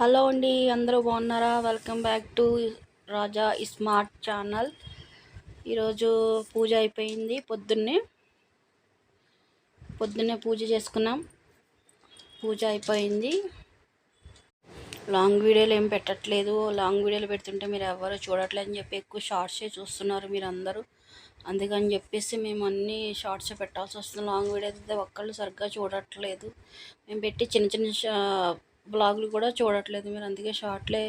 Hello అండి అందరూ బాగున్నారా? Welcome back to Raja smart channel. ఈరోజు పూజ అయిపోయింది పొద్దున్నే. పొద్దున్నే పూజ చేసుకున్నాం. పూజ అయిపోయింది. లాంగ్ వీడియోలు ఏం పెట్టట్లేదు. లాంగ్ వీడియోలు పెడుతుంటే మీరు ఎవరు చూడట్లేదు అని చెప్పి ఎక్కువ షార్ట్సే చూస్తున్నారు మీరు అందరూ అందుకని చెప్పేసి మేము అన్ని షార్ట్స్ పెట్టాల్సి వస్తుంది. లాంగ్ వీడియో అయితే ఒక్కళ్ళు సరిగ్గా చూడట్లేదు. మేము పెట్టి చిన్న చిన్న షా- బ్లాగులు కూడా చూడట్లేదు మీరు అందుకే షార్ట్లే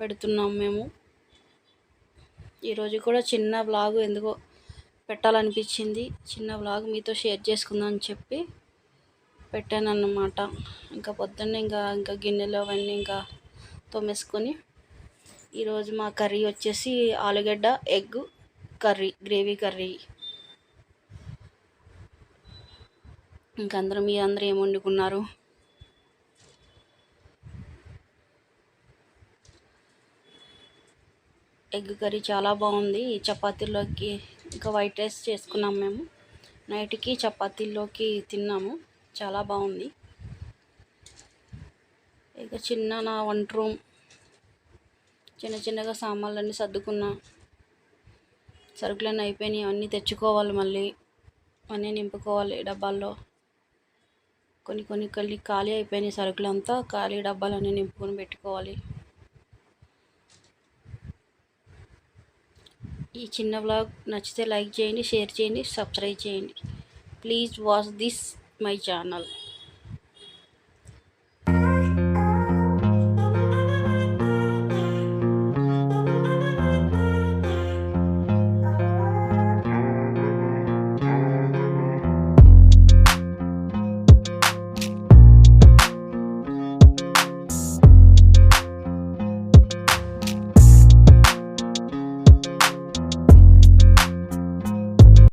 పెడుతున్నాం మేము. ఈరోజు కూడా చిన్న బ్లాగు ఎందుకో పెట్టాలనిపించింది. చిన్న బ్లాగ్ మీతో షేర్ చేసుకుందాం అని చెప్పి పెట్టాను అన్నమాట ఇంకా పొద్దున్నే ఇంకా ఇంకా గిన్నెలు అవన్నీ ఇంకా తోమేసుకొని ఈరోజు మా కర్రీ వచ్చేసి ఆలుగడ్డ ఎగ్ కర్రీ గ్రేవీ కర్రీ. ఇంకా అందరూ మీ అందరూ ఏమి వండుకున్నారు? ఎగ్ కర్రీ చాలా బాగుంది. చపాతీలోకి ఇంకా వైట్ రైస్ చేసుకున్నాం మేము. నైట్కి చపాతీలోకి తిన్నాము. చాలా బాగుంది. ఇక చిన్న నా వంట రూమ్. చిన్న చిన్నగా సామాన్లన్నీ సర్దుకున్నా. సరుకులన్నీ అయిపోయినాయి. అన్నీ తెచ్చుకోవాలి మళ్ళీ. అన్నీ నింపుకోవాలి డబ్బాల్లో. కొన్ని కొన్ని కళ్ళీ ఖాళీ అయిపోయినాయి సరుకులంతా. ఖాళీ డబ్బాలన్నీ నింపుకొని పెట్టుకోవాలి. ఈ చిన్న బ్లాగ్ నచ్చితే లైక్ చేయండి షేర్ చేయండి సబ్స్క్రైబ్ చేయండి. Please watch this my channel